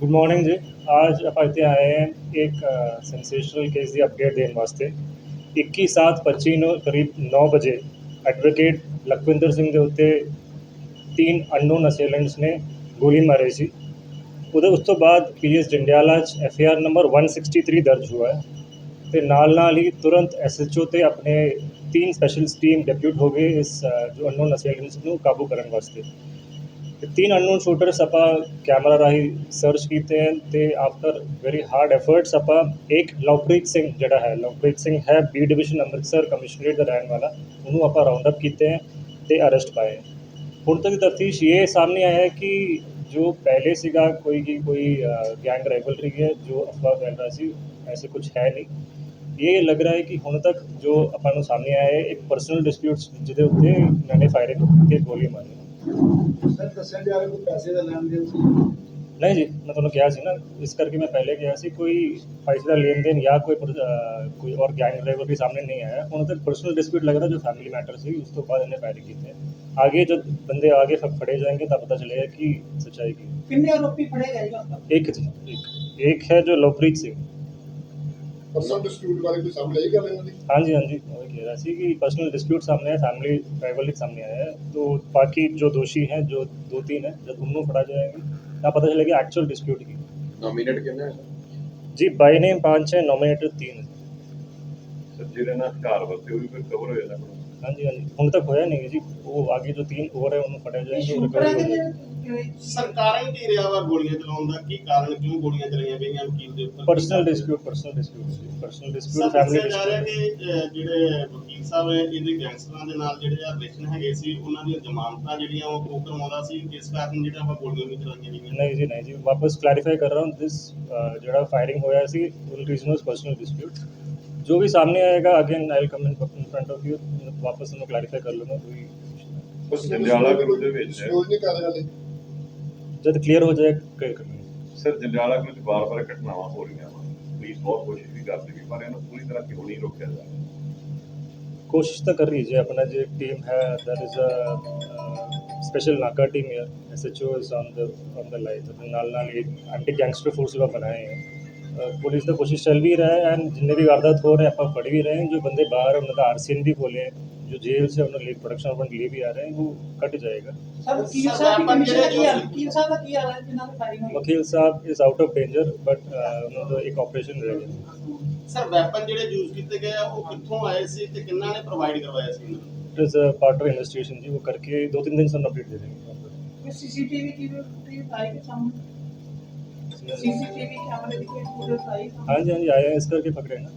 Good morning ਜੀ ਅੱਜ ਆਪਾਂ ਇੱਥੇ ਆਏ ਹਾਂ ਇੱਕ ਸੈਂਸੇਸ਼ਨਲ ਕੇਸ ਦੀ ਅਪਡੇਟ ਦੇਣ ਵਾਸਤੇ 21 7 25 ਨੂੰ ਕਰੀਬ 9 ਵਜੇ ਐਡਵੋਕੇਟ ਲਖਵਿੰਦਰ ਸਿੰਘ ਦੇ ਉੱਤੇ ਤਿੰਨ ਅਨਨੋਨ ਅਸੇਲੈਂਟਸ ਨੇ ਗੋਲੀ ਮਾਰੀ ਸੀ ਉਹਦੇ ਉਸ ਤੋਂ ਬਾਅਦ ਪੀਐਸ ਜੰਡਿਆਲਾ 'ਚ ਐਫ ਆਰ ਨੰਬਰ 163 ਦਰਜ ਹੋਇਆ ਹੈ ਤੇ ਨਾਲ ਨਾਲ ਹੀ ਤੁਰੰਤ ਐਸਐਚਓ ਤੇ ਆਪਣੇ ਤਿੰਨ ਸਪੈਸ਼ਲਿਸਟ ਟੀਮ ਡਿਪਿਊਟ ਹੋ ਗਏ ਇਸ ਜੋ ਅਨਨੋਨ ਅਸੇਲੈਂਟਸ ਨੂੰ ਕਾਬੂ ਕਰਨ ਵਾਸਤੇ ਤਿੰਨ ਅਨਨੋਨ ਸ਼ੂਟਰਸ ਆਪਾਂ ਕੈਮਰਾ ਰਾਹੀਂ ਸਰਚ ਕੀਤੇ ਹਨ ਤੇ ਆਫਟਰ ਵੈਰੀ ਹਾਰਡ ਐਫਰਟਸ ਆਪਾਂ ਇੱਕ ਲਵਪ੍ਰੀਤ ਸਿੰਘ ਜਿਹੜਾ ਹੈ, ਲਵਪ੍ਰੀਤ ਸਿੰਘ ਹੈ ਬੀ ਡਿਵੀਜ਼ਨ ਅੰਮ੍ਰਿਤਸਰ ਕਮਿਸ਼ਨਰੇਟ ਦਾ ਰਹਿਣ ਵਾਲਾ, ਉਹਨੂੰ ਆਪਾਂ ਰਾਉਂਡ ਅਪ ਕੀਤੇ ਹੈ ਤੇ ਅਰੈਸਟ ਪਾਏ हैं। ਹੁਣ ਤੱਕ ਤਫਤੀਸ਼ ਇਹ ਸਾਹਮਣੇ ਆਇਆ ਹੈ ਕਿ ਜੋ ਪਹਿਲੇ ਸੀਗਾ ਕੋਈ ਕੀ ਕੋਈ ਗੈਂਗ ਰਾਈਵਲਰੀ ਹੈ, ਜੋ ਅਫਵਾਹ ਫੈਲ ਰਿਹਾ ਸੀ, ਐਸੇ ਕੁਝ ਹੈ ਨਹੀਂ ਇਹ ਲੱਗ ਰਿਹਾ ਹੈ ਕਿ ਹੁਣ ਤੱਕ ਜੋ ਆਪਾਂ ਨੂੰ ਸਾਹਮਣੇ ਆਇਆ ਹੈ ਇੱਕ ਪਰਸਨਲ ਡਿਸਪਿਊਟਸ ਜਿਹਦੇ ਉੱਤੇ ਇਹਨਾਂ ਨੇ ਫਾਇਰਿੰਗ ਕੀਤੀ ਗੋਲੀ ਮਾਰੀ ਸਰ ਦੱਸਿਆ ਜਾ ਰਿਹਾ ਕੋਈ ਪੈਸੇ ਦਾ ਲੈਣ ਦੇਣ ਸੀ? ਨਹੀਂ ਜੀ ਮੈਂ ਤੁਹਾਨੂੰ ਕਿਹਾ ਸੀ ਨਾ ਇਸ ਕਰਕੇ ਮੈਂ ਪਹਿਲੇ ਗਿਆ ਸੀ ਕੋਈ ਪੈਸੇ ਦਾ ਲੈਣ ਦੇਣ ਜਾਂ ਕੋਈ ਪਰ- ਅਹ ਕੋਈ ਔਰ ਗੈਂਗ ਡਰਾਈਵਰ ਵੀ ਸਾਹਮਣੇ ਨਹੀਂ ਆਇਆ। ਉਹਨਾਂ ਦਾ ਪਰਸਨਲ ਡਿਸਪਿਊਟ ਲੱਗ ਰਿਹਾ ਜੋ ਫੈਮਿਲੀ ਮੈਟਰ ਸੀ ਉਸ ਤੋਂ ਬਾਅਦ ਇਹਨੇ ਪੈਰ ਕੀਤੇ। ਆਗੇ ਜਦ ਬੰਦੇ ਆਗੇ ਸਭ ਖੜੇ ਜਾਣਗੇ ਤਾਂ ਪਤਾ ਚਲੇਗਾ ਕਿ ਸੱਚਾਈ ਕੀ। है। कितने आरोपी फड़े गए एक जी एक एक है जो लवप्रीत सिंह ਪਰਸਨਲ ਡਿਸਪਿਊਟ ਬਾਰੇ ਕੋਈ ਸਾਹਮਣੇ ਆਈ ਗੱਲ ਇਹਨਾਂ ਦੀ हाँ जी हाँ जी वही कह रहा सी कि पर्सनल डिस्प्यूट सामने है फैमिली राइवलरी सामने आया है तो बाकी जो दोषी हैं जो दो तीन हैं जब उनको फड़ा जाएंगे तब पता चलेगा एक्चुअल डिस्प्यूट की ਨੋਮੀਨੇਟ ਕਿੰਨੇ जी बाई नेम पाँच है नॉमिनेटेड तीन है ਸਰ ਜਿਹਦੇ ਨਾਲ ਘਰ ਵਰਤੇ ਉਹ ਵੀ ਫਿਰ ਕਵਰ ਹੋ ਜਾਂਦਾ ਹਾਂਜੀ ਹਾਂਜੀ। ਹੁਣ ਤੱਕ ਹੋਇਆ ਨਹੀਂ ਜੀ। ਉਹ ਆਗੇ ਜੋ ਤਿੰਨ ਹੋਰ ਹੈ ਉਹਨੂੰ ਫੜਿਆ ਜਾਏਗਾ ਉਹ ਰਿਕਵਰ ਸਰਕਾਰਾਂ ਹੀ ਦੇ ਰਿਹਾ ਵਾ ਗੋਲੀਆਂ ਚਲਾਉਣ ਦਾ। ਕੀ ਕਾਰਨ ਕਿਉਂ ਗੋਲੀਆਂ ਚਲਾਈਆਂ ਗਈਆਂ ਵਕੀਲ ਦੇ ਉੱਪਰ? Personal dispute personal dispute personal dispute family dispute ਜਾ ਰਿਹਾ ਕਿ ਅਹ, ਜਿਹੜੇ ਵਕੀਲ ਸਾਹਿਬ ਇਹਦੇ ਗੈਂਗਸਟਰਾਂ ਦੇ ਨਾਲ ਜਿਹੜੇ ਆ ਰਿਲੇਸ਼ਨ ਹੈਗੇ ਸੀ ਉਹਨਾਂ ਦੀਆਂ ਜ਼ਮਾਨਤਾਂ ਜਿਹੜੀਆਂ ਉਹ ਉਹ ਕਰਵਾਉਂਦਾ ਸੀ ਇਸ ਕਾਰਨ ਜਿਹੜਾ ਵਾ ਗੋਲੀਆਂ ਵੀ ਚਲਾਈਆਂ ਗਈਆਂ? ਨਹੀਂ ਜੀ ਨਹੀਂ ਜੀ। ਵਾਪਸ ਕਲੈਰੀਫਾਈ ਕਰ ਰਹਾ ਹਾਂ ਦਿਸ ਜਿਹੜਾ ਫਾਇਰਿੰਗ ਹੋਇਆ ਸੀ ਰੀਜ਼ਨ ਵਾਸ ਪਰਸਨਲ ਡਿਸਪਿਊਟ ਜੋ ਵੀ ਸਾਹਮਣੇ ਆਏਗਾ again I will come in front of you ਵਾਪਸ ਉਹਨੂੰ ਕਲੈਰੀਫਾਈ ਕਰ ਲੂੰਗਾ ਕੋਈ ਉਸ ਜੰਡਿਆਲਾ ਗਰੁੱਪ ਦੇ ਵਿੱਚ ਡਿਸਕਲੋਜ਼ ਨਹੀਂ ਕਰ ਰਹੇ ਹਾਲੇ ਜਦ ਕਲੀਅਰ ਹੋ ਜਾਏ ਕਲੀਅਰ ਕਰ ਲੂੰਗਾ ਸਰ ਜੰਡਿਆਲਾ ਗਰੁੱਪ 'ਚ ਵਾਰ-ਵਾਰ ਘਟਨਾਵਾਂ ਹੋ ਰਹੀਆਂ ਵਾ ਪੁਲਿਸ ਬਹੁਤ ਕੋਸ਼ਿਸ਼ ਵੀ ਕਰਦੀ ਵੀ ਪਰ ਇਹਨੂੰ ਪੂਰੀ ਤਰ੍ਹਾਂ ਕਿਉਂ ਨਹੀਂ ਰੋਕਿਆ ਜਾ ਰਿਹਾ कोशिश तो कर रही है अपना जो एक टीम है दैट इज अ स्पेशल नाका टीम है S H O is on the on the line नाल नाल एक एंटी गैंगस्टर फोर्स भी बनाए हैं अ, पुलिस तो कोशिश चल भी रहा है एंड जितने भी वारदात हो रहे हैं आप पढ़ भी रहे हैं जो बंदे बाहर हैं उनका आर भी खोले हैं जो जेल से उन्होंने लीव प्रोडक्शन अपन लिए भी आ रहे हैं वो कट जाएगा ਸਰ ਵਕੀਲ ਸਾਹਿਬ ਦੀ ਕਮਿਸ਼ਨ ਦਾ ਕੀ ਹਾਲ ਵਕੀਲ ਸਾਹਿਬ ਦਾ ਕੀ ਹਾਲ ਹੈ ਜਿਨ੍ਹਾਂ ਦੀ ਫਾਇਰਿੰਗ ਹੋਈ वकील साहब is out of danger but उन्होंने एक ऑपरेशन रह गया ਸਰ ਵੈਪਨ ਜਿਹੜੇ ਯੂਜ਼ ਕੀਤੇ ਗਏ ਆ ਉਹ ਕਿੱਥੋਂ ਆਏ ਸੀ ਤੇ ਕਿੰਨਾ ਨੇ ਪ੍ਰੋਵਾਈਡ ਕਰਵਾਇਆ ਸੀ ਇਹਨਾਂ ਨੂੰ it is part of investigation जी वो करके दो तीन दिन से अपडेट दे देंगे ਕੋਈ ਸੀਸੀਟੀਵੀ ਕੀ ਵੀ ਆਈ के ਸੀਸੀਟੀਵੀ ਕੈਮਰੇ ਦੀ ਕੋਈ ਫੁਟੇਜ ਆਈ ਹਾਂਜੀ ਹਾਂਜੀ ਆਇਆ ਇਸ ਕਰਕੇ ਪਕੜੇ ਨਾ।